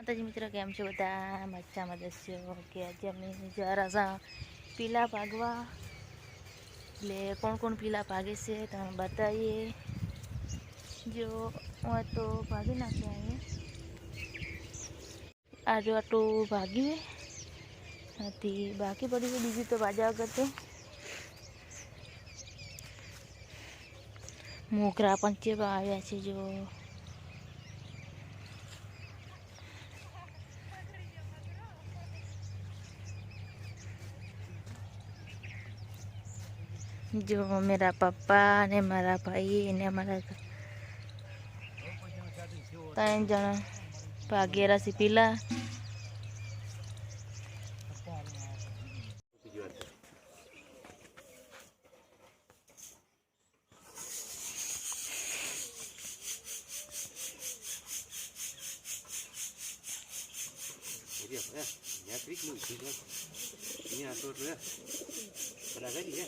માતાજી મિત્ર, કેમ છો બધા? મજામાં દસ્યો કે આજે અમે જરા સા પીલા ભાગવા એટલે કોણ કોણ પીલા ભાગે છે તમે બતાવીએ જો હોય તો ભાગી નાખ્યા અહીંયા આ જો આટલું ભાગીએ. હતી બાકી પડી છે બીજું તો બાજા વગર તો. મોગરા કેવા આવ્યા છે, જો. જો મેરા પપ્પા ને મારા ભાઈ ને મારા ત્રણ જણા ભાગેરા છે પેલા Dia ya, ya trik lu sih kan. Ini atur ya. Pada gadi ya.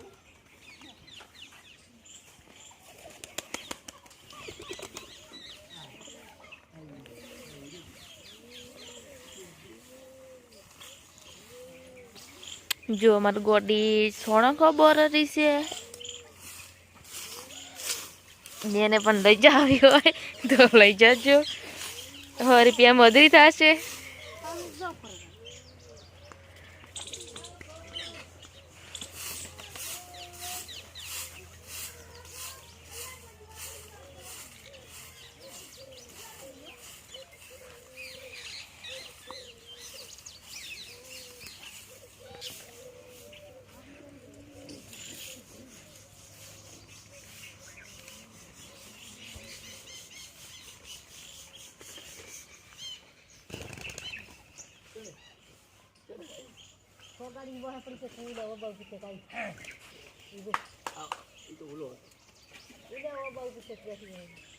જો મારી ગોડી સોનો ખબર રહી છે? એને પણ લઈ જાવી હોય તો લઈ જજો. સો રૂપિયા મજૂરી થશે. galing buah princess kita. Ibu. Itu ulo. Ini daw.